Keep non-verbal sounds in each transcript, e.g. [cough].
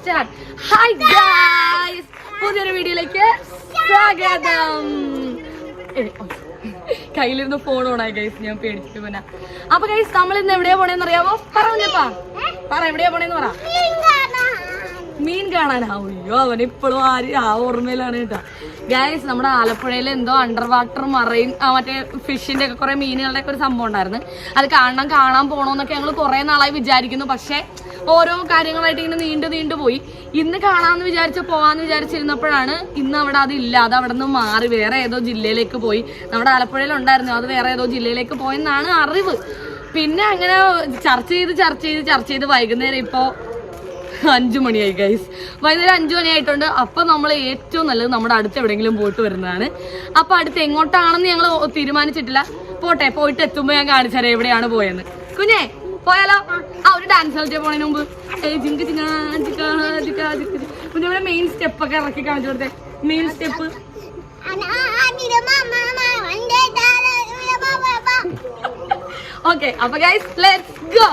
Start. Hi guys പുതിയൊരു വീഡിയോയിലേക്ക് സ്വാഗതം. കയ്യിലിരുന്ന് ഫോൺ ഓണായി ഗൈസ് ഞാൻ പേടിച്ചിട്ട് പിന്നെ. അപ്പൊ ഗൈസ് നമ്മൾ ഇന്ന് എവിടെയാ പോണേന്ന് അറിയാമോ പറഞ്ഞപ്പാ പറ എവിടെയാ പോണേന്ന് പറ. മീൻ കാണാൻ. അയ്യോ അവൻ ഇപ്പോഴും ആര് ആ ഓർമ്മയിലാണ് കേട്ടോ. ഗായസ് നമ്മുടെ ആലപ്പുഴയിൽ എന്തോ അണ്ടർ വാട്ടർ മറൈൻ മറ്റേ ഫിഷിന്റെ ഒക്കെ കുറെ മീനുകളുടെ ഒക്കെ ഒരു സംഭവം ഉണ്ടായിരുന്നു. അത് കാണണം കാണാൻ പോണോന്നൊക്കെ ഞങ്ങൾ കുറെ നാളായി വിചാരിക്കുന്നു. പക്ഷേ ഓരോ കാര്യങ്ങളായിട്ട് ഇങ്ങനെ നീണ്ടു നീണ്ടു പോയി. ഇന്ന് കാണാമെന്ന് വിചാരിച്ച പോവാന്ന് വിചാരിച്ചിരുന്നപ്പോഴാണ് ഇന്ന് അവിടെ അതില്ല അത് അവിടെ നിന്ന് മാറി വേറെ ഏതോ ജില്ലയിലേക്ക് പോയി. നമ്മുടെ ആലപ്പുഴയിൽ ഉണ്ടായിരുന്നു അത് വേറെ ഏതോ ജില്ലയിലേക്ക് പോയെന്നാണ് അറിവ്. പിന്നെ അങ്ങനെ ചർച്ച ചെയ്ത് ചർച്ച ചെയ്ത് ചർച്ച ചെയ്ത് വൈകുന്നേരം ഇപ്പോ അഞ്ചു മണിയായി ഗൈസ് വൈകുന്നേരം അഞ്ചു മണിയായിട്ടുണ്ട്. അപ്പൊ നമ്മൾ ഏറ്റവും നല്ലത് നമ്മുടെ അടുത്ത് എവിടെയെങ്കിലും പോയിട്ട് വരുന്നതാണ്. അപ്പൊ അടുത്ത് എങ്ങോട്ടാണെന്ന് ഞങ്ങൾ തീരുമാനിച്ചിട്ടില്ല. പോട്ടെ പോയിട്ട് എത്തുമ്പോ ഞാൻ കാണിച്ചുതരാം എവിടെയാണ് പോയെന്ന്. കുഞ്ഞേ പോയാലോ? ആ ഒരു ഡാൻസ് കളിച്ചാൽ പോണതിന് മുമ്പ്. ജിക്ക് മെയിൻ സ്റ്റെപ്പ് ഒക്കെ ഇറക്കി കാണിച്ചു കൊടുത്തേ. മെയിൻ സ്റ്റെപ്പ് ഓക്കെ അപ്പൊ ഗൈസ് ലെറ്റ്സ് ഗോ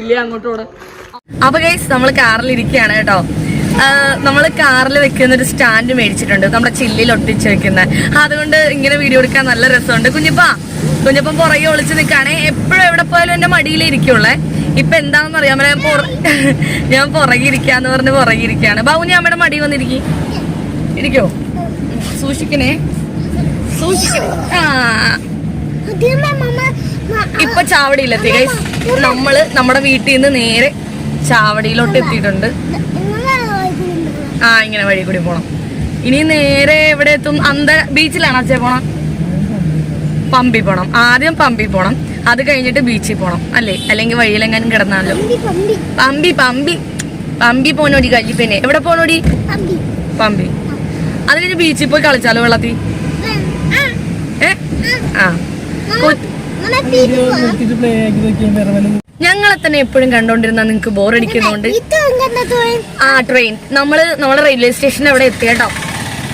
ഇല്ല അങ്ങോട്ടോട്? അപ്പൊ ഗൈസ് നമ്മൾ കാറിൽ ഇരിക്കുകയാണ് കേട്ടോ. നമ്മൾ കാറിൽ വെക്കുന്ന ഒരു സ്റ്റാൻഡ് മേടിച്ചിട്ടുണ്ട്. നമ്മുടെ ചില്ലിൽ ഒട്ടിച്ച് വെക്കുന്ന. അതുകൊണ്ട് ഇങ്ങനെ വീഡിയോ എടുക്കാൻ നല്ല രസമുണ്ട്. കുഞ്ഞിപ്പ കുഞ്ഞിപ്പം പുറകെ ഒളിച്ച് നിൽക്കുകയാണെ. എപ്പോഴും എവിടെ പോയാലും എന്റെ മടിയിലേ ഇരിക്കുള്ളേ. ഇപ്പൊ എന്താണെന്ന് അറിയാമോ? ഞാൻ [laughs] ഞാൻ പുറകെ ഇരിക്കാന്ന് പറഞ്ഞ് പുറകെ ഇരിക്കുകയാണ്. ബാബു ഞാൻ അമ്മയുടെ മടി വന്നിരിക്കും. ഇരിക്കോ? സൂക്ഷിക്കണേ. സൂക്ഷിക്കണേ ആ. ഇപ്പൊ ചാവടിയില്ലെത്തി ഗൈസ് നമ്മൾ നമ്മുടെ വീട്ടിൽ നിന്ന് നേരെ ചാവടിയിലോട്ട് എത്തിയിട്ടുണ്ട് ആ ഇങ്ങനെ വഴി കൂടി പോണം. ഇനി നേരെ എവിടെ എത്തും? അന്ത ബീച്ചിലാണ് അച്ഛ പോണം പമ്പി പോണം. ആദ്യം പമ്പി പോണം. അത് കഴിഞ്ഞിട്ട് ബീച്ചിൽ പോണം അല്ലേ? അല്ലെങ്കിൽ വഴിയിലെങ്ങാനും കിടന്നാലോ? പമ്പി പമ്പി. പമ്പി പോനോടി കല്ലിപ്പന്നെ എവിടെ പോണോടി? പമ്പി. അത് കഴിഞ്ഞ് ബീച്ചിൽ പോയി കളിച്ചാലോ വെള്ളത്തിൽ? ഏ? ആ. ഞങ്ങളെ തന്നെ എപ്പോഴും കണ്ടോണ്ടിരുന്ന നിങ്ങക്ക് ബോറടിക്കുന്നോണ്ട് ആ ട്രെയിൻ നമ്മൾ നമ്മളെ റെയിൽവേ സ്റ്റേഷൻ അവിടെ എത്തി കേട്ടോ.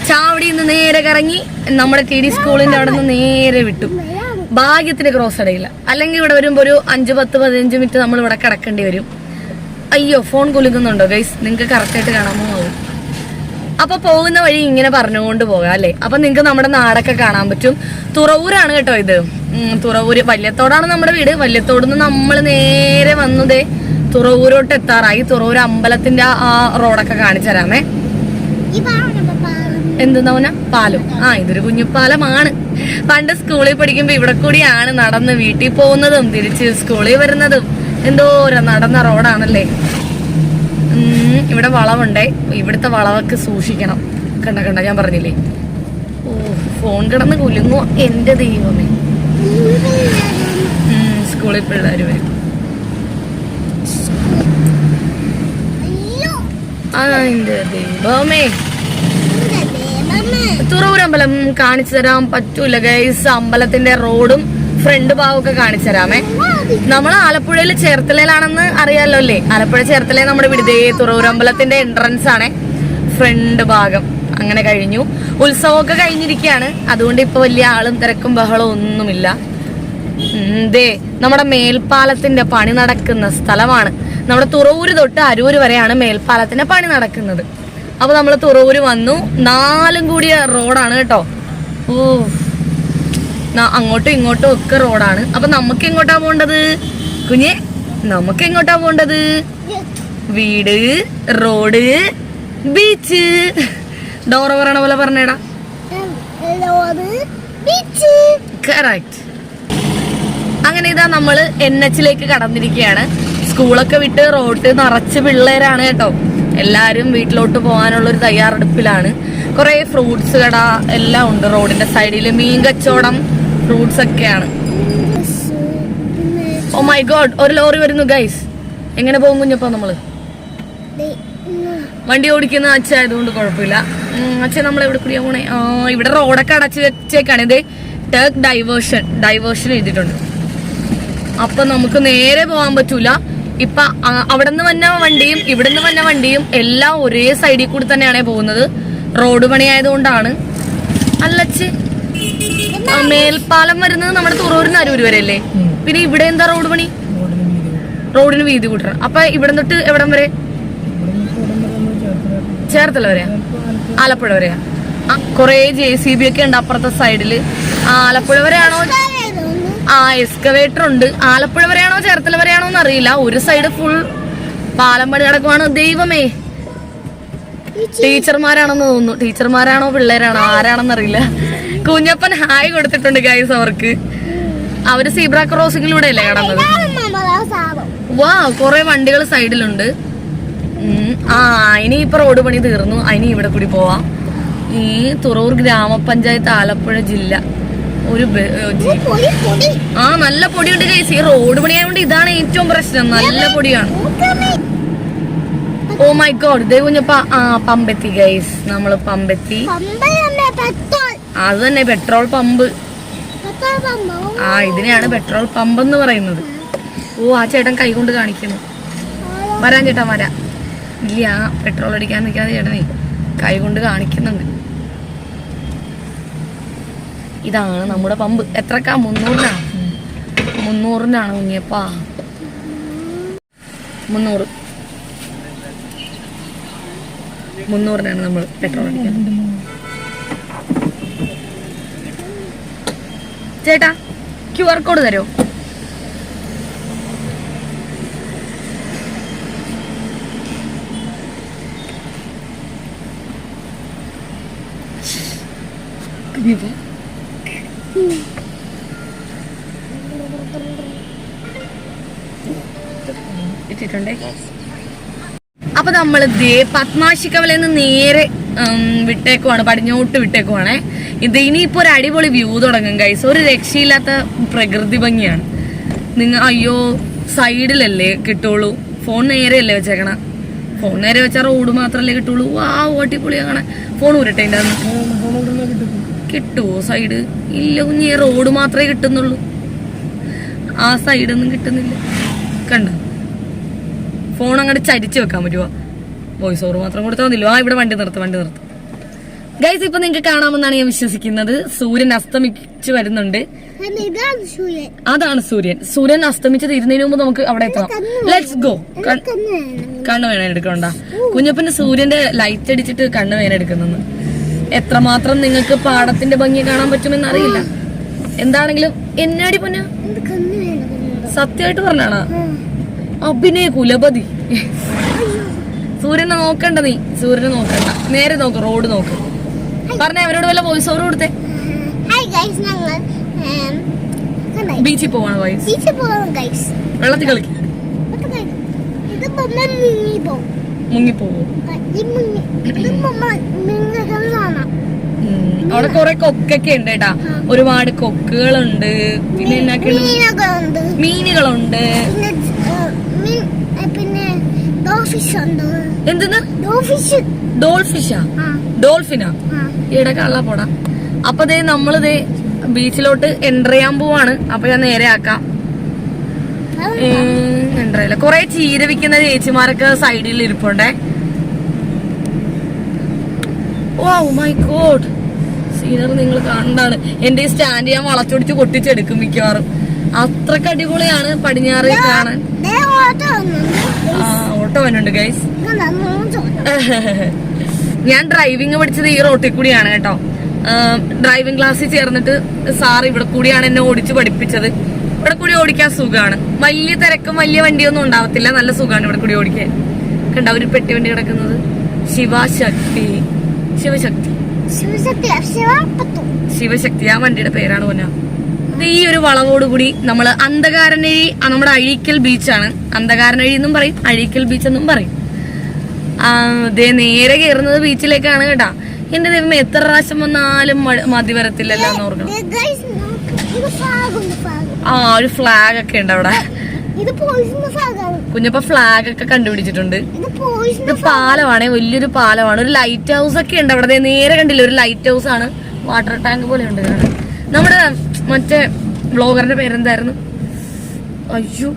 ചാവടി നിന്ന് നേരെ കറങ്ങി നമ്മുടെ ടി ഡി സ്കൂളിന്റെ അവിടെ നിന്ന് നേരെ വിട്ടു. ഭാഗ്യത്തിന് ക്രോസ് അടയില്ല. അല്ലെങ്കിൽ ഇവിടെ വരുമ്പോ ഒരു അഞ്ച് പത്ത് പതിനഞ്ച് മിനിറ്റ് നമ്മൾ ഇവിടെ കിടക്കേണ്ടി വരും. അയ്യോ ഫോൺ കുലുങ്ങുന്നുണ്ടോ ഗൈസ് നിങ്ങൾക്ക് കറക്റ്റ് ആയിട്ട് കാണാമോ? അപ്പൊ പോകുന്ന വഴി ഇങ്ങനെ പറഞ്ഞുകൊണ്ട് പോകാം അല്ലേ? അപ്പൊ നിങ്ങക്ക് നമ്മുടെ നാടൊക്കെ കാണാൻ പറ്റും. തുറവൂരാണ് കേട്ടോ ഇത്. തുറവൂര്. വല്യത്തോടാണ് നമ്മുടെ വീട്. വല്യത്തോട് നിന്ന് നമ്മൾ നേരെ വന്നതേ തുറവൂരോട്ട് എത്താറായി. തുറവൂർ അമ്പലത്തിന്റെ ആ- റോഡൊക്കെ കാണിച്ചു തരാമേ. എന്തെന്നാ പാലം. ആ ഇതൊരു കുഞ്ഞുപാലമാണ് പണ്ട് സ്കൂളിൽ പഠിക്കുമ്പോ ഇവിടെ കൂടിയാണ് നടന്ന് വീട്ടിൽ പോകുന്നതും തിരിച്ച് സ്കൂളിൽ വരുന്നതും. എന്തോരം നടന്ന റോഡാണല്ലേ? ഇവിടെ വളവുണ്ടേ. ഇവിടുത്തെ വളവൊക്കെ സൂക്ഷിക്കണം. കണ്ട കണ്ട ഞാൻ പറഞ്ഞില്ലേ? ഓ ഫോൺ കിടന്ന് കുലുങ്ങോ എന്റെ ദൈവമേ. സ്കൂളിൽ പിള്ളേർ വരും. ദൈവമേ. തുറവൂർ അമ്പലം കാണിച്ചു തരാൻ പറ്റൂല ഗൈസ് അമ്പലത്തിന്റെ റോഡും ഫ്രണ്ട് ഭാഗമൊക്കെ കാണിച്ചു തരാമേ. നമ്മൾ ആലപ്പുഴയിൽ ചേർത്തലയിലാണെന്ന് അറിയാലോ അല്ലേ? ആലപ്പുഴ ചേർത്തല നമ്മുടെ വിടുതേ തുറവൂർ അമ്പലത്തിന്റെ എൻട്രൻസ് ആണ്. ഫ്രണ്ട് ഭാഗം. അങ്ങനെ കഴിഞ്ഞു. ഉത്സവമൊക്കെ കഴിഞ്ഞിരിക്കുകയാണ്. അതുകൊണ്ട് ഇപ്പൊ വലിയ ആളും തിരക്കും ബഹളവും ഒന്നുമില്ല. ദേ നമ്മുടെ മേൽപ്പാലത്തിന്റെ പണി നടക്കുന്ന സ്ഥലമാണ്. നമ്മുടെ തുറവൂര് തൊട്ട് അരൂര് വരെയാണ് മേൽപ്പാലത്തിന്റെ പണി നടക്കുന്നത്. അപ്പൊ നമ്മൾ തുറവൂര് വന്നു. നാലും കൂടിയ റോഡാണ് കേട്ടോ. ഓ അങ്ങോട്ടും ഇങ്ങോട്ടും ഒക്കെ റോഡാണ്. അപ്പൊ നമുക്ക് എങ്ങോട്ടാ പോണ്ടത്? കുഞ്ഞെ നമുക്ക് എങ്ങോട്ടാ പോണ്ടത്? വീട് റോഡ് ബീച്ച്. ഡോറ പറയണ പോലെ പറഞ്ഞേടാ. കറക്റ്റ് അങ്ങനെ ഇതാ നമ്മൾ എൻ എച്ചിലേക്ക് കടന്നിരിക്കുകയാണ് സ്കൂളൊക്കെ വിട്ട് റോഡ് നിറച്ച് പിള്ളേരാണ് കേട്ടോ. എല്ലാരും വീട്ടിലോട്ട് പോകാനുള്ള ഒരു തയ്യാറെടുപ്പിലാണ്. കുറെ ഫ്രൂട്ട്സ് കട എല്ലാം ഉണ്ട് റോഡിന്റെ സൈഡിൽ മീൻ കച്ചവടം ഫ്രൂട്ട്സ് ഒക്കെയാണ്. ഓ മൈ ഗോഡ് ഒരു ലോറി വരുന്നു ഗൈസ് എങ്ങനെ പോകും കുഞ്ഞപ്പോ നമ്മൾ? വണ്ടി ഓടിക്കുന്ന അച്ഛ ആയതുകൊണ്ട് കുഴപ്പമില്ല അച്ഛൻ നമ്മൾ എവിടെ കൂടിയാ പോണേ. ആ ഇവിടെ റോഡൊക്കെ അടച്ചു വെച്ചേക്കാണ്. ഇത് ടേക്ക് ഡൈവേർഷൻ ഡൈവേർഷൻ എഴുതിയിട്ടുണ്ട്. അപ്പൊ നമുക്ക് നേരെ പോകാൻ പറ്റൂല. ഇപ്പൊ അവിടെ നിന്ന് വന്ന വണ്ടിയും ഇവിടെ നിന്ന് വന്ന വണ്ടിയും എല്ലാം ഒരേ സൈഡിൽ കൂടി തന്നെയാണ് പോകുന്നത്. റോഡ് പണിയായതുകൊണ്ടാണ് അല്ലച്ച് മേൽപ്പാലം വരുന്നത് നമ്മുടെ തുറൂരിന് അരൂര് വരെ അല്ലേ പിന്നെ ഇവിടെ എന്താ റോഡ് പണി? റോഡിന് വീതി കൂട്ടണം അപ്പൊ ഇവിടെ തൊട്ട് എവിടം വരെ? ചേർത്തല വരെയാ? ആലപ്പുഴ വരെയാ? ആ കൊറേ ജെ സി ബി ഒക്കെ ഉണ്ട് അപ്പുറത്തെ സൈഡിൽ ആലപ്പുഴ വരെയാണോ? ആ എക്സ്കവേറ്റർ ഉണ്ട്. ആലപ്പുഴ വരെയാണോ ചേർത്തല വരെയാണോ എന്ന് അറിയില്ല. ഒരു സൈഡ് ഫുൾ പാലം പണി കിടക്കുവാണ് ദൈവമേ. ടീച്ചർമാരാണെന്ന് തോന്നുന്നു. ടീച്ചർമാരാണോ പിള്ളേരാണോ ആരാണെന്ന് അറിയില്ല. കുഞ്ഞപ്പൻ ഹായ് കൊടുത്തിട്ടുണ്ട് ഗൈസ് അവർക്ക്. അവർ സീബ്ര ക്രോസിംഗിലൂടെ അല്ലേ കടന്നത് വാ കൊറേ വണ്ടികൾ സൈഡിലുണ്ട് ആ ഇനി ഇപ്പൊ റോഡ് പണി തീർന്നു. ഇനി ഇവിടെ കൂടി പോവാം. ഈ തുറവൂർ ഗ്രാമപഞ്ചായത്ത് ആലപ്പുഴ ജില്ല. ഒരു ആ നല്ല പൊടിയുണ്ട് ചേച്ചി. ഈ റോഡ് പണിയായതുകൊണ്ട് ഇതാണ് ഏറ്റവും പ്രശ്നം. നല്ല പൊടിയാണ്. ഓ മൈ ഗോഡ്. കുഞ്ഞപ്പ ആ പമ്പെത്തി ഗൈസ്. നമ്മൾ പമ്പെത്തി. അത് തന്നെ പെട്രോൾ പമ്പ്. ആ ഇതിനെയാണ് പെട്രോൾ പമ്പ് എന്ന് പറയുന്നത് ഓ ആ ചേട്ടൻ കൈ കൊണ്ട് കാണിക്കുന്നു. വരാൻ ചേട്ടാ വരാ. ഇല്ല പെട്രോൾ അടിക്കാൻ നിൽക്കാതെ ചേട്ടനെ കൈ കൊണ്ട് കാണിക്കുന്നുണ്ട്. ഇതാണ് നമ്മുടെ പമ്പ്. എത്രക്കാ? മുന്നൂറിനാണ് മുന്നൂറിനാണ് മുങ്ങിയപ്പാ. മുന്നൂറ്. മുന്നൂറിനാണ് നമ്മൾ പെട്രോൾ അടിക്കുന്നത്. ചേട്ടാ ക്യു ആർ കോഡ് തരുമോ ഇട്ടിട്ടുണ്ടേ. അപ്പൊ നമ്മൾ ദേ പത്മാശിക്കവലിൽ നിന്ന് നേരെ വിട്ടേക്കുവാണ് പടിഞ്ഞോട്ട് വിട്ടേക്കുവാണ്. ഇത് ഇനിയിപ്പോ ഒരു അടിപൊളി വ്യൂ തുടങ്ങും കൈസ് ഒരു രക്ഷയില്ലാത്ത പ്രകൃതി ഭംഗിയാണ്. നിങ്ങൾ അയ്യോ സൈഡിലല്ലേ കിട്ടുള്ളൂ. ഫോൺ നേരെയല്ലേ വെച്ചേക്കണ? ഫോൺ നേരെ വെച്ചാൽ റോഡ് മാത്രല്ലേ കിട്ടുള്ളൂ. ആ ഓട്ടിപ്പൊളി അങ്ങനെ ഫോൺ ഉരുട്ടെ കിട്ടുവോ സൈഡ്. ഇല്ല കുഞ്ഞി റോഡ് മാത്രമേ കിട്ടുന്നുള്ളൂ. ആ സൈഡൊന്നും കിട്ടുന്നില്ല. കണ്ട? ഫോൺ അങ്ങോട്ട് ചരിച്ചു വെക്കാൻ പറ്റുമോ വോയിസ് ഓവർ മാത്രം കൊടുത്താൽ മതില്ലോ ആ ഇവിടെ വണ്ടി നിർത്തും വണ്ടി നിർത്തും. ഗൈസ് ഇപ്പൊ നിങ്ങൾക്ക് കാണാമെന്നാണ് ഞാൻ വിശ്വസിക്കുന്നത്. സൂര്യൻ അസ്തമിച്ചു വരുന്നുണ്ട്. അതാണ് സൂര്യൻ. സൂര്യൻ അസ്തമിച്ച് തീരുന്നതിന് മുമ്പ് നമുക്ക് അവിടെ എത്താം ലെറ്റ്സ് ഗോ കണ്ണ് വേണ. എടുക്കണ്ട. കുഞ്ഞപ്പന്റെ സൂര്യന്റെ ലൈറ്റ് അടിച്ചിട്ട് കണ്ണ് വേന എടുക്കുന്നെന്ന്. എത്രമാത്രം നിങ്ങൾക്ക് പാടത്തിന്റെ ഭംഗി കാണാൻ പറ്റുമെന്ന് അറിയില്ല. എന്താണെങ്കിലും എന്നാടി പൊന്ന? സത്യമായിട്ട് പറഞ്ഞാണോ? അഭിനയ കുലപതി. സൂര്യനെ നോക്കണ്ട നീ. സൂര്യനെ നോക്കണ്ട. നേരെ നോക്ക് റോഡ് നോക്ക്. പറഞ്ഞ അവരോട് വല്ല വോയിസ് ഓവർ കൊടുത്തേ? ബീച്ചിൽ പോവാണ് ഗൈസ് വെള്ളത്തിൽ കളിക്കും. മുങ്ങിപ്പോവോ ഈ മുങ്ങി ഇത് ബൊമ്മ മിങ്ങുകളാണ് അവിടെ കുറെ കൊക്കൊക്കെ ഉണ്ട് കേട്ടാ. ഒരുപാട് കൊക്കുകളുണ്ട്. പിന്നെ എന്നാക്കുണ്ട് മീനുകളുണ്ട്. പിന്നെ എന്തെന്ന്? ഡോൾഫിഷാ. ഡോൾഫിനാ? ഇവിടെ കള്ള പോടാ. അപ്പൊ ദേ നമ്മളിതേ ബീച്ചിലോട്ട് എന്റർ ചെയ്യാൻ പോവാണ്. അപ്പൊ ഞാൻ നേരെ ആക്കാം. എന്റർ ചെയ്യില്ല? കൊറേ ചീര വിൽക്കുന്ന ചേച്ചിമാരൊക്കെ സൈഡിൽ ഇരിപ്പുണ്ടേ. Oh my god. സീനറി നിങ്ങൾ കണ്ടാണ്. എന്റെ ഈ സ്റ്റാൻഡ് ഞാൻ വളച്ചൊടിച്ച് പൊട്ടിച്ചെടുക്കും മിക്കവാറും. അത്രയ്ക്ക് അടിപൊളിയാണ് പടിഞ്ഞാറ് കാണാൻ. ദേ ഓട്ടോ വന്നുണ്ട് ആ ഓട്ടോ വന്നുണ്ട് ഗൈസ് ഞാൻ ഡ്രൈവിംഗ് പഠിച്ചത് ഈ റോട്ടിൽ കൂടിയാണ് കേട്ടോ. ഡ്രൈവിംഗ് ക്ലാസ്സിൽ ചേർന്നിട്ട് സാർ ഇവിടെ കൂടിയാണ് എന്നെ ഓടിച്ച് പഠിപ്പിച്ചത്. ഇവിടെ കൂടി ഓടിക്കാൻ സുഖമാണ് വലിയ തിരക്കും വലിയ വണ്ടിയൊന്നും ഉണ്ടാവത്തില്ല. നല്ല സുഖമാണ് ഇവിടെ കൂടി ഓടിക്കാൻ. കണ്ട ഒരു പെട്ടി വണ്ടി കിടക്കുന്നത്? ശിവശക്തി. ശിവശക്തി. ശിവശക്തി ആ വണ്ടിയുടെ പേരാണ് പൊന്ന. ഈ ഒരു വളവോട് കൂടി നമ്മൾ അന്ധകാരനഴി നമ്മുടെ അഴീക്കൽ ബീച്ചാണ്. അന്ധകാരനഴി എന്നും പറയും അഴീക്കൽ ബീച്ച് എന്നും പറയും. ദേ നേരെ കയറുന്നത് ബീച്ചിലേക്കാണ് കേട്ടാ. എന്റെ ദൈവം എത്ര പ്രാവശ്യം വന്നാലും മതി വരത്തില്ലല്ലോ എന്ന് ഓർക്കണം. ആ ഒരു ഫ്ലാഗ് ഒക്കെ ഉണ്ട് അവിടെ. കുഞ്ഞപ്പ ഫ്ലാഗ് ഒക്കെ കണ്ടുപിടിച്ചിട്ടുണ്ട്. ഇത് പാലമാണ് വലിയൊരു പാലമാണ്. ഒരു ലൈറ്റ് ഹൗസ് ഒക്കെ ഉണ്ട് അവിടെ. നേരെ കണ്ടില്ല ഒരു ലൈറ്റ് ഹൗസ് ആണ്. വാട്ടർ ടാങ്ക് പോലെ ഉണ്ട് കാണാൻ. നമ്മുടെ മറ്റേ ബ്ലോഗറിന്റെ പേരെന്തായിരുന്നു? അയ്യോ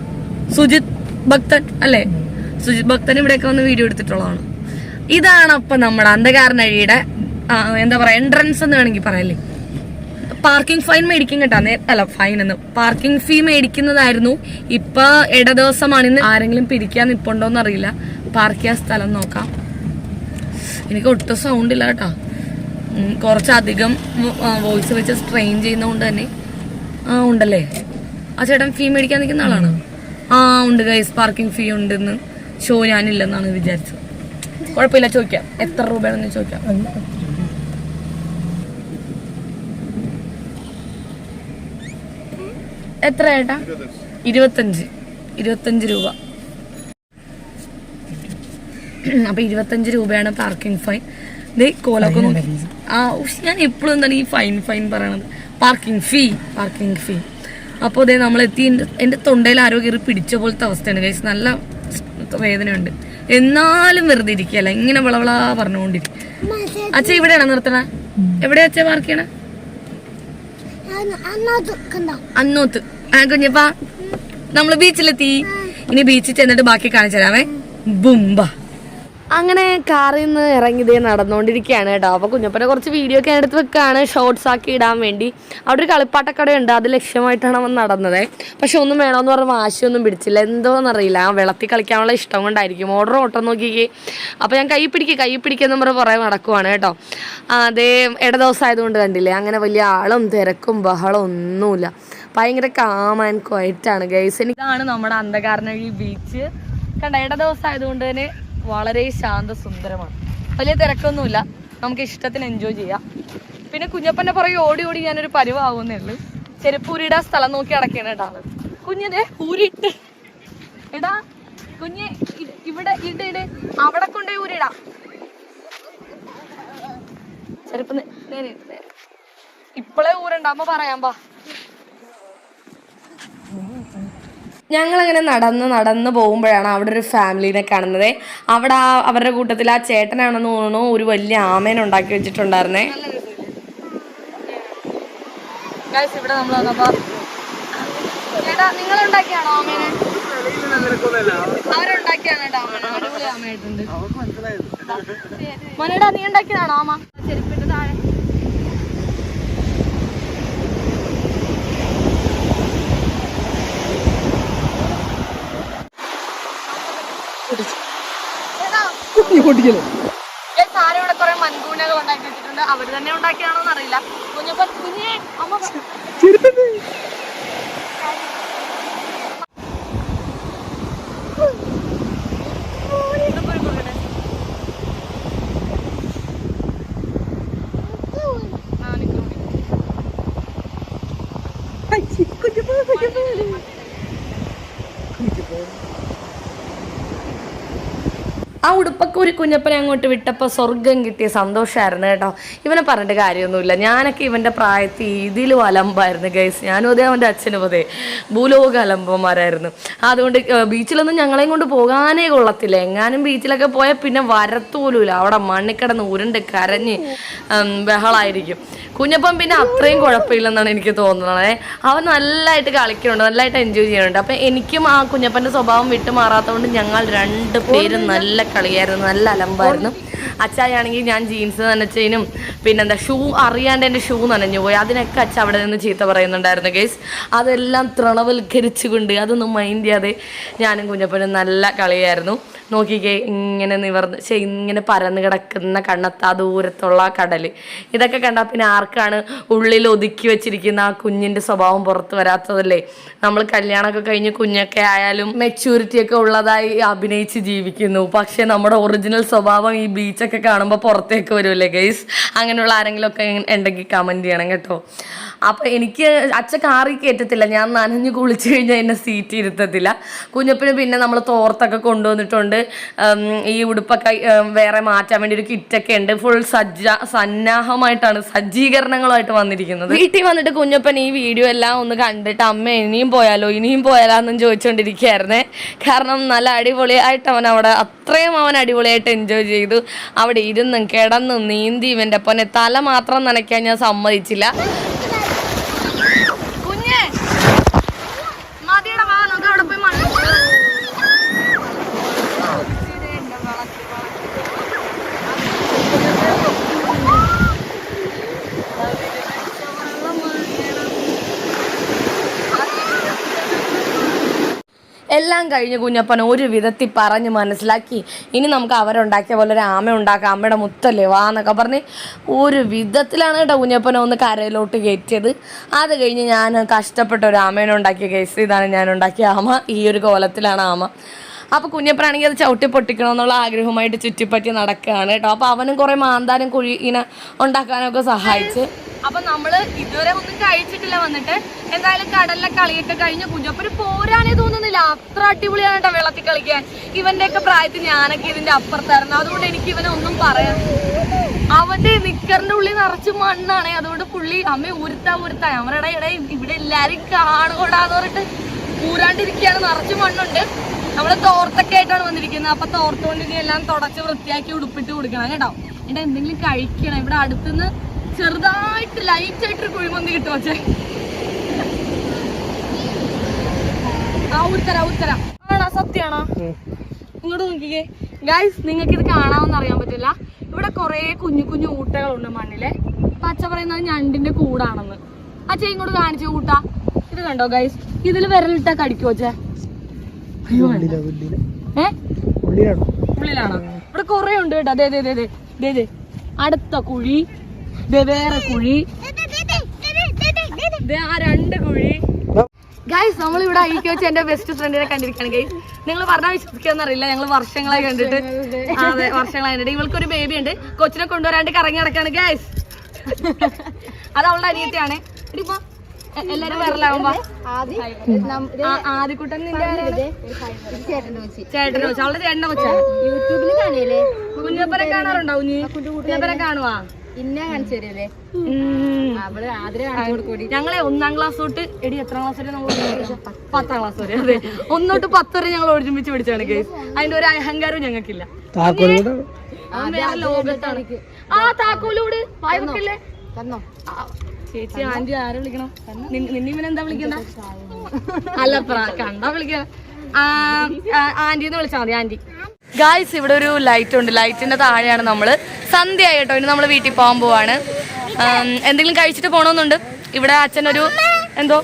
സുജിത് ഭക്തൻ അല്ലേ? സുജിത് ഭക്തൻ ഇവിടെയൊക്കെ വന്ന് വീഡിയോ എടുത്തിട്ടുള്ളതാണ്. ഇതാണ് അപ്പൊ നമ്മുടെ അന്ധകാരനഴിയുടെ എന്താ പറയാ എൻട്രൻസ് എന്ന് വേണമെങ്കിൽ പറയല്ലേ പാർക്കിംഗ് ഫൈൻ മേടിക്കും കേട്ടാ. അല്ല ഫൈൻ എന്ന്. പാർക്കിംഗ് ഫീ മേടിക്കുന്നതായിരുന്നു. ഇപ്പൊ ഇട ദിവസമാണ് ഇന്ന് ആരെങ്കിലും പിരിക്കാൻ നിപ്പുണ്ടോന്ന് അറിയില്ല പാർക്ക് ചെയ്യാൻ സ്ഥലം നോക്കാം. എനിക്ക് ഒട്ടും സൗണ്ട് ഇല്ല കേട്ടോ. കുറച്ചധികം വോയിസ് വെച്ച് സ്ട്രെയിൻ ചെയ്യുന്നതുകൊണ്ട് തന്നെ. ആ ഉണ്ടല്ലേ? ആ ചേട്ടൻ ഫീ മേടിക്കാൻ നിൽക്കുന്ന ആളാണ്? ആ ഉണ്ട് ഗൈസ് പാർക്കിംഗ് ഫീ ഉണ്ടെന്ന്. ഷോ ഞാനില്ലെന്നാണ് വിചാരിച്ചത്. കുഴപ്പമില്ല ചോദിക്കാം. എത്ര രൂപയാണെന്ന് ചോദിക്കാം. എത്ര ഏട്ടാ ഇരുപത്തഞ്ച്. ഇരുപത്തഞ്ച് രൂപ. അപ്പൊ ഇരുപത്തഞ്ച് രൂപയാണ് പാർക്കിംഗ് ഫൈൻ ദേ കോലൊക്കെ ആ ഞാൻ എപ്പോഴും എന്താണ് ഈ ഫൈൻ ഫൈൻ പറയണത്. പാർക്കിംഗ് ഫീ പാർക്കിംഗ് ഫീ അപ്പോൾ അതേ നമ്മളെത്തി എന്റെ എന്റെ തൊണ്ടയിൽ ആരോ കയറി പിടിച്ച പോലത്തെ അവസ്ഥയാണ്. കഴിച്ച് നല്ല വേദനയുണ്ട്. എന്നാലും വെറുതെ ഇരിക്കുകയല്ല. ഇങ്ങനെ വിളവിളാ പറഞ്ഞുകൊണ്ടിരിക്കും അച്ഛ ഇവിടെയാണ് നിർത്തണ? എവിടെയാ അച്ഛ പാർക്ക് ചെയ്യണേ? അന്നോത്ത്. ആ കുഞ്ഞപ്പാ. നമ്മൾ ബീച്ചിലെത്തി. ഇനി ബീച്ചിൽ ചെന്നിട്ട് ബാക്കി കാണിച്ചു തരാമേ ബുംബ. അങ്ങനെ കാറിൽ നിന്ന് ഇറങ്ങി ഇതേ നടന്നുകൊണ്ടിരിക്കുകയാണ് കേട്ടോ. അപ്പോൾ കുഞ്ഞപ്പനെ കുറച്ച് വീഡിയോ ഒക്കെ എടുത്ത് വെക്കുകയാണ് ഷോർട്സ് ആക്കി ഇടാൻ വേണ്ടി. അവിടെ ഒരു കളിപ്പാട്ടക്കടയുണ്ട്. അത് ലക്ഷ്യമായിട്ടാണ് അവൻ നടന്നത്. പക്ഷെ ഒന്നും വേണമെന്ന് പറഞ്ഞ വാശിയൊന്നും പിടിച്ചില്ല. എന്തോന്നറിയില്ല ആ വെള്ളത്തിൽ കളിക്കാനുള്ള ഇഷ്ടം കൊണ്ടായിരിക്കും. ഓർഡർ ഓട്ടം നോക്കിക്കേ. അപ്പോൾ ഞാൻ കൈ പിടിക്കുക കൈ പിടിക്കുന്ന പറഞ്ഞ് പുറകെ നടക്കുവാണ് കേട്ടോ. അതേ ഇട ദിവസമായതുകൊണ്ട് കണ്ടില്ലേ? അങ്ങനെ വലിയ ആളും തിരക്കും ബഹളം ഒന്നുമില്ല. ഭയങ്കര കാം ആൻഡ് ക്വയറ്റാണ് ഗൈസ് ഇതാണ് നമ്മുടെ അന്ധകാരനഴി ബീച്ച് കണ്ട ഇട ദിവസം ആയതുകൊണ്ട് തന്നെ വളരെ ശാന്ത സുന്ദരമാണ് വലിയ തിരക്കൊന്നുമില്ല. നമുക്ക് ഇഷ്ടത്തിന് എൻജോയ് ചെയ്യാം. പിന്നെ കുഞ്ഞപ്പന്റെ പുറകെ ഓടി ഓടി ഞാനൊരു പരിവാവുന്നേ ഉള്ളൂ. ചെരുപ്പൂരിയുടെ സ്ഥലം നോക്കി അടക്കണ കേട്ടോ കുഞ്ഞിനെ ഊരിട്ട്. എടാ കുഞ്ഞ് ഇവിടെ ഇട് ഇട്. അവിടെ കൊണ്ടേ ഊരിടാ. ചെരുപ്പ് നേരെ ഇപ്പളേ ഊരണ്ടാകുമ്പോ പറയാൻ പാ. ഞങ്ങളങ്ങനെ നടന്ന് നടന്ന് പോകുമ്പോഴാണ് അവിടെ ഒരു ഫാമിലീനെ കാണുന്നത്. അവിടെ ആ അവരുടെ കൂട്ടത്തിൽ ആ ചേട്ടനാണെന്ന് തോന്നുന്നു ഒരു വലിയ ആമേനെ ഉണ്ടാക്കി വെച്ചിട്ടുണ്ടായിരുന്നേ. ഇവിടെ നമ്മൾ വന്നപ്പോ ചേട്ടാ നിങ്ങൾ ഉണ്ടാക്കിയാണോ ആമേനെ? അവരുണ്ടാക്കിയാണ് കേട്ടോ ആമേനെ. അടിപൊളി ആമയായിട്ടുണ്ട്. മനേടാ നീ ഉണ്ടാക്കിയതാണോ ആമ? ഇവിടെ കുറെ ഉണ്ടാക്കി വെച്ചിട്ടുണ്ട്. അവർ തന്നെ കുഞ്ഞപ്പ കുഞ്ഞേ അമ്മ ഇതിപ്പോ. ആ. ഉടുപ്പൊക്കെ ഒരു കുഞ്ഞപ്പനെ അങ്ങോട്ട് വിട്ടപ്പോൾ സ്വർഗം കിട്ടിയ സന്തോഷമായിരുന്നു കേട്ടോ. ഇവനെ പറഞ്ഞിട്ട് കാര്യമൊന്നുമില്ല. ഞാനൊക്കെ ഇവന്റെ പ്രായത്തിൽ ഇതിലും അലമ്പായിരുന്നു ഗൈസ് ഞാനും അതേ അവന്റെ അച്ഛനും അതേ ഭൂലോക അലമ്പന്മാരായിരുന്നു. അതുകൊണ്ട് ബീച്ചിലൊന്നും ഞങ്ങളെയും കൊണ്ട് പോകാനേ കൊള്ളത്തില്ല. എങ്ങാനും ബീച്ചിലൊക്കെ പോയാൽ പിന്നെ വരത്തൂലൂല. അവിടെ മണ്ണിക്കിടന്ന് ഉരുണ്ട് കരഞ്ഞ് ബഹളായിരിക്കും. കുഞ്ഞപ്പം പിന്നെ അത്രയും കുഴപ്പമില്ലെന്നാണ് എനിക്ക് തോന്നുന്നത്. അവൻ നല്ലതായിട്ട് കളിക്കുന്നുണ്ട്. നല്ലതായിട്ട് എൻജോയ് ചെയ്യുന്നുണ്ട്. അപ്പം എനിക്കും ആ കുഞ്ഞപ്പന്റെ സ്വഭാവം വിട്ടുമാറാത്തതുകൊണ്ട് ഞങ്ങൾ രണ്ട് പേരും നല്ല കളിയായിരുന്നു. നല്ല അലമ്പായിരുന്നു. അച്ചായാണെങ്കിൽ ഞാൻ ജീൻസ് നനച്ചതിനും പിന്നെന്താ ഷൂ അറിയാണ്ട് എന്റെ ഷൂ നനഞ്ഞു പോയി അതിനൊക്കെ അച്ഛ അവിടെ നിന്ന് ചീത്ത പറയുന്നുണ്ടായിരുന്നു ഗേസ് അതെല്ലാം തൃണവൽക്കരിച്ചുകൊണ്ട് അതൊന്നും മൈൻഡ് ചെയ്യാതെ ഞാനും കുഞ്ഞപ്പനും നല്ല കളിയായിരുന്നു. നോക്കിക്കേ ഇങ്ങനെ നിവർന്ന് ശ്ശെ, ഇങ്ങനെ പരന്ന് കിടക്കുന്ന കണ്ണത്താ ദൂരത്തുള്ള ആ കടൽ ഇതൊക്കെ കണ്ടാൽ പിന്നെ ആർക്കാണ് ഉള്ളിൽ ഒതുക്കി വെച്ചിരിക്കുന്ന ആ കുഞ്ഞിന്റെ സ്വഭാവം പുറത്ത് വരാത്തതല്ലേ? നമ്മൾ കല്യാണമൊക്കെ കഴിഞ്ഞ് കുഞ്ഞൊക്കെ ആയാലും മെച്യൂരിറ്റി ഒക്കെ ഉള്ളതായി അഭിനയിച്ച് ജീവിക്കുന്നു. പക്ഷേ നമ്മുടെ ഒറിജിനൽ സ്വഭാവം ഈ ബീച്ചൊക്കെ കാണുമ്പോൾ പുറത്തേക്ക് വരുമല്ലേ ഗൈസ് അങ്ങനെയുള്ള ആരെങ്കിലും ഒക്കെ ഉണ്ടെങ്കിൽ കമന്റ് ചെയ്യണം കേട്ടോ. അപ്പൊ എനിക്ക് അച്ഛ കാറി കയറ്റത്തില്ല ഞാൻ നനഞ്ഞു കുളിച്ചു കഴിഞ്ഞാൽ എന്നെ സീറ്റ് ഇരുത്തത്തില്ല. കുഞ്ഞപ്പിന് പിന്നെ നമ്മൾ തോർത്തൊക്കെ കൊണ്ടുവന്നിട്ടുണ്ട്. ഈ ഉടുപ്പൊക്കെ വേറെ മാറ്റാൻ വേണ്ടി ഒരു കിറ്റൊക്കെ ഉണ്ട്. ഫുൾ സജ്ജ സന്നാഹമായിട്ടാണ് സജ്ജീകരണങ്ങളുമായിട്ട് വന്നിരിക്കുന്നത്. വീട്ടിൽ വന്നിട്ട് കുഞ്ഞപ്പൻ ഈ വീഡിയോ എല്ലാം ഒന്ന് കണ്ടിട്ട് അമ്മ ഇനിയും പോയാലോ ഇനിയും പോയാലോന്നും ചോദിച്ചുകൊണ്ടിരിക്കുകയായിരുന്നേ കാരണം നല്ല അടിപൊളിയായിട്ട് അവൻ അവിടെ അത്രയും അവൻ അടിപൊളിയായിട്ട് എൻജോയ് ചെയ്തു. അവിടെ ഇരുന്നും കിടന്നും നീന്തി ഇവന്റെ അപ്പനെ തല മാത്രം നനയ്ക്കാൻ ഞാൻ സമ്മതിച്ചില്ല കുഞ്ഞേ മതിയുടെ വാ നമുക്ക് അവിടെ പോയി മണ്ണ് എല്ലാം കഴിഞ്ഞ് കുഞ്ഞപ്പൻ ഒരു വിധത്തിൽ പറഞ്ഞ് മനസ്സിലാക്കി. ഇനി നമുക്ക് അവരുണ്ടാക്കിയ പോലെ ഒരു ആമ ഉണ്ടാക്കാം അമ്മയുടെ മുത്തല്ലേ വാ എന്നൊക്കെ പറഞ്ഞ് ഒരു വിധത്തിലാണ് കേട്ടോ കുഞ്ഞപ്പനെ ഒന്ന് കരയിലോട്ട് കയറ്റിയത്. അത് കഴിഞ്ഞ് ഞാൻ കഷ്ടപ്പെട്ട ഒരു ആമേനെ ഉണ്ടാക്കിയ കേസ് ഇതാണ് ഞാൻ ഉണ്ടാക്കിയ ആമ. ഈ ഒരു കോലത്തിലാണ് ആമ. അപ്പോൾ കുഞ്ഞപ്പനാണെങ്കിൽ അത് ചവിട്ടി പൊട്ടിക്കണമെന്നുള്ള ആഗ്രഹമായിട്ട് ചുറ്റിപ്പറ്റി നടക്കുകയാണ് കേട്ടോ. അപ്പോൾ അവനും കുറേ മാന്താനും കുഴി ഇങ്ങനെ ഉണ്ടാക്കാനൊക്കെ സഹായിച്ച്. അപ്പം നമ്മൾ ഇതുവരെ ഒന്നും കഴിച്ചിട്ടില്ല വന്നിട്ട്. എന്തായാലും കടലിലെ കളിയൊക്കെ കഴിഞ്ഞ് കുഞ്ഞപ്പന് പോരാനേ തോന്നുന്നില്ല. അത്ര അടിപൊളിയാണ് കേട്ടോ വെള്ളത്തിൽ കളിക്കാൻ. ഇവന്റെ ഒക്കെ പ്രായത്തിൽ ഞാനൊക്കെ ഇതിന്റെ അപ്പുറത്തായിരുന്നു. അതുകൊണ്ട് എനിക്ക് ഇവനെ ഒന്നും പറയാൻ അവന്റെ നിക്കറിന്റെ ഉള്ളിൽ നിറച്ച് മണ്ണാണ്. അതുകൊണ്ട് പുള്ളി അമ്മ ഉരുത്താ ഉരുത്താ. അവരുടെ ഇടയിൽ ഇവിടെ എല്ലാരും കാണുകൂടാന്ന് പറഞ്ഞിട്ട് ഊരാണ്ടിരിക്കുകയാണ്. നിറച്ച് മണ്ണുണ്ട്. നമ്മൾ തോർത്തൊക്കെ ആയിട്ടാണ് വന്നിരിക്കുന്നത്. അപ്പൊ തോർത്തുകൊണ്ട് എല്ലാം തുടച്ച് വൃത്തിയാക്കി ഉടുപ്പിട്ട് കൊടുക്കണം കേട്ടോ. എന്നിട്ട് എന്തെങ്കിലും കഴിക്കണം. ഇവിടെ അടുത്തുനിന്ന് ചെറുതായിട്ട് ലൈറ്റ് ആയിട്ടൊരു കുഴിമന്തി കിട്ടും പക്ഷേ ആ ഉത്തര ഉത്തര ആണോ സത്യാണോ? ഇങ്ങോട്ട് നോക്കിക്കേ. ഗൈസ് നിങ്ങൾക്ക് ഇത് കാണാമെന്ന് അറിയാൻ പറ്റില്ല. ഇവിടെ കുറെ കുഞ്ഞു കുഞ്ഞു ഊട്ടകളുണ്ട് മണ്ണിലെ. പച്ച പറയുന്നത് ഞണ്ടിന്റെ കൂടാണെന്ന്. അച്ഛ ഇങ്ങോട്ട് കാണിച്ച ഊട്ട. ഇത് കണ്ടോ ഗൈസ് ഇതിൽ വിരലിട്ടാ കടിക്കോ അച്ഛേ ഉള്ളിലാണോ? ഇവിടെ കൊറേ ഉണ്ട് കേട്ടോ. അതെ അതെ അതെ അതെ അടുത്ത കുഴി. വേറെ കുഴി. ആ രണ്ട് കുഴി. ഗൈസ് നമ്മൾ ഇവിടെ ഐക്യ വെച്ച് എന്റെ ബെസ്റ്റ് ഫ്രണ്ടിനെ കണ്ടിരിക്കുകയാണ്. ഗൈസ് നിങ്ങൾ പറഞ്ഞാൽ വിശ്വസിക്കാന്ന് അറിയില്ല ഞങ്ങൾ വർഷങ്ങളായി കണ്ടിട്ട്. അതെ വർഷങ്ങളായി കണ്ടിട്ട്. ഇവൾക്ക് ഒരു ബേബി ഉണ്ട്. കൊച്ചിനെ കൊണ്ടുവരാണ്ട് കറങ്ങി നടക്കാണ് ഗൈസ് അത് അവളുടെ അനിയത്തിയാണ്. ഇടിപ്പോ എ- എല്ലാരും വരലാവുമ്പോ ആദ്യക്കുട്ടൻ നിന്റെ ആരാണ്? ചേട്ടനെ വെച്ച് അവളുടെ ചേട്ടനെ വെച്ചാണ് യൂട്യൂബിൽ കാണിയല്ലേ കുഞ്ഞപ്പനെ കാണാറുണ്ടോ കുഞ്ഞ്? കുഞ്ഞപ്പനെ കാണുവാ? ഇന്നെ കാണിച്ചു തരുമല്ലേ ഉം. അവൾ ആദ്രം കാണിച്ചു കൊടുക്കൂടി. ഞങ്ങളെ ഒന്നാം ക്ലാസ് തൊട്ട് എടി എത്രാം ക്ലാസ് വരെ നമ്മൾ പത്താം ക്ലാസ് വരെ അതെ. ഒന്ന് തൊട്ട് പത്ത് വരെ ഞങ്ങൾ ഒരുമിച്ച് പഠിച്ചാണ് കേസ് അതിന്റെ ഒരു അഹങ്കാരവും ഞങ്ങൾക്കില്ല. വേറെ ലോകത്താണ്. ആ താക്കോലൂട് വായ വെക്കല്ലേ തന്നോ? ചേച്ചി ആന്റി ആരെ വിളിക്കണം? നിന്നെ ഇവനെന്താ വിളിക്കണ്ട? അല്ല പ്ര- കണ്ടാ വിളിക്കണം. ആന്റിന്ന് വിളിച്ചാൽ മതി ആന്റി. ഗായ്സ് ഇവിടെ ഒരു ലൈറ്റ് ഉണ്ട്. ലൈറ്റിന്റെ താഴെയാണ് നമ്മൾ സന്ധ്യ ആയിട്ടോ ഇനി നമ്മൾ വീട്ടിൽ പോകാൻ പോവാണ്. എന്തെങ്കിലും കഴിച്ചിട്ട് പോണോന്നുണ്ട്? ഇവിടെ അച്ഛനൊരു എന്തോ?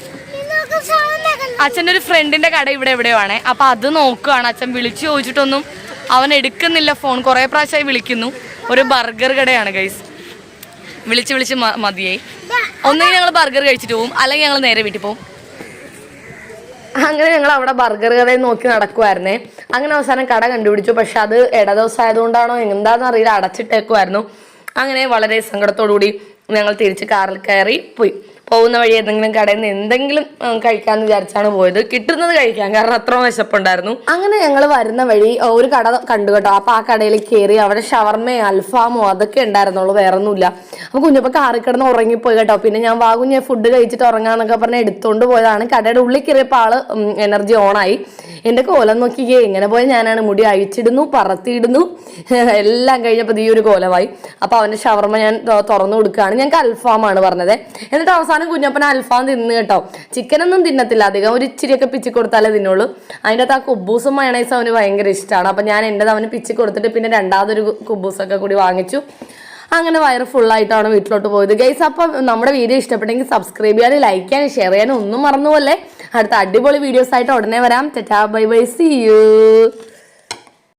അച്ഛന്റെ ഒരു ഫ്രണ്ടിന്റെ കട ഇവിടെ എവിടെയോ ആണേ. അപ്പൊ അത് നോക്കുകയാണ് അച്ഛൻ വിളിച്ചു ചോദിച്ചിട്ടൊന്നും അവൻ എടുക്കുന്നില്ല ഫോൺ കുറെ പ്രാവശ്യമായി വിളിക്കുന്നു. ഒരു ബർഗർ കടയാണ് ഗൈസ് വിളിച്ച് വിളിച്ച് മതിയായി. ഒന്നുകിൽ ഞങ്ങൾ ബർഗർ കഴിച്ചിട്ട് പോകും അല്ലെങ്കിൽ ഞങ്ങൾ നേരെ വീട്ടിൽ പോകും അങ്ങനെ ഞങ്ങൾ അവിടെ ബർഗർ കടയിൽ നോക്കി നടക്കുമായിരുന്നേ അങ്ങനെ അവസാനം കട കണ്ടുപിടിച്ചു. പക്ഷെ അത് ഇട ആയതുകൊണ്ടാണോ എന്താണെന്ന് അറിയില്ല. അടച്ചിട്ടേക്കുമായിരുന്നു അങ്ങനെ വളരെ സങ്കടത്തോടു കൂടി ഞങ്ങൾ തിരിച്ച് കാറിൽ കയറി പോയി. പോകുന്ന വഴി എന്തെങ്കിലും കടയിൽ നിന്ന് എന്തെങ്കിലും കഴിക്കാന്ന് വിചാരിച്ചാണ് പോയത്. കിട്ടുന്നത് കഴിക്കാൻ കാരണം അത്ര വിശപ്പുണ്ടായിരുന്നു. അങ്ങനെ ഞങ്ങൾ വരുന്ന വഴി ഒരു കട കണ്ടു കേട്ടോ. അപ്പൊ ആ കടയിൽ കയറി അവിടെ ഷവർമയോ അൽഫാമോ അതൊക്കെ ഉണ്ടായിരുന്നുള്ളൂ. വേറെ ഒന്നുമില്ല അപ്പൊ കുഞ്ഞപ്പ കാറിൽ കിടന്ന് ഉറങ്ങിപ്പോയി കേട്ടോ. പിന്നെ ഞാൻ വാ ഫുഡ് കഴിച്ചിട്ട് ഉറങ്ങാന്നൊക്കെ പറഞ്ഞ് എടുത്തോണ്ട് പോയതാണ്. കടയുടെ ഉള്ളിൽ കയറിയപ്പോൾ ആൾ എനർജി ഓണായി എന്റെ കോലം നോക്കിക്കേ. ഇങ്ങനെ പോയി ഞാനാണ് മുടി അഴിച്ചിടുന്നു പറത്തിയിടുന്നു. [laughs] എല്ലാം കഴിഞ്ഞപ്പോൾ ഈ ഒരു കോലമായി. അപ്പൊ അവന്റെ ഷവർമ ഞാൻ തുറന്നു കൊടുക്കുകയാണ്. ഞങ്ങൾക്ക് അൽഫാമാണ് പറഞ്ഞത്. എന്നിട്ട് അവസാനം കുഞ്ഞപ്പന അൽഫാം തിന്ന് കേട്ടോ. ചിക്കനൊന്നും തിന്നത്തില്ല. അധികം ഒരു ഇച്ചിരിയൊക്കെ പിച്ചി കൊടുത്താലേ തിന്നുള്ളൂ. അതിന്റെ അകത്ത് ആ കുബൂസും മയണൈസും അവന് ഭയങ്കര ഇഷ്ടമാണ് അപ്പം ഞാൻ എന്റെ അവന് പിച്ചി കൊടുത്തിട്ട് പിന്നെ രണ്ടാമതൊരു കുബൂസൊക്കെ കൂടി വാങ്ങിച്ചു. അങ്ങനെ വയറ് ഫുള്ളായിട്ടാണ് വീട്ടിലോട്ട് പോയത്. ഗൈസ് അപ്പം നമ്മുടെ വീഡിയോ ഇഷ്ടപ്പെട്ടെങ്കിൽ സബ്സ്ക്രൈബ് ചെയ്യാനും ലൈക്ക് ചെയ്യാനും ഷെയർ ചെയ്യാനും ഒന്നും മറന്നുപോലെ അടുത്ത അടിപൊളി വീഡിയോസ് ആയിട്ട് ഉടനെ വരാം. ടാ ബൈ ബൈ സി യു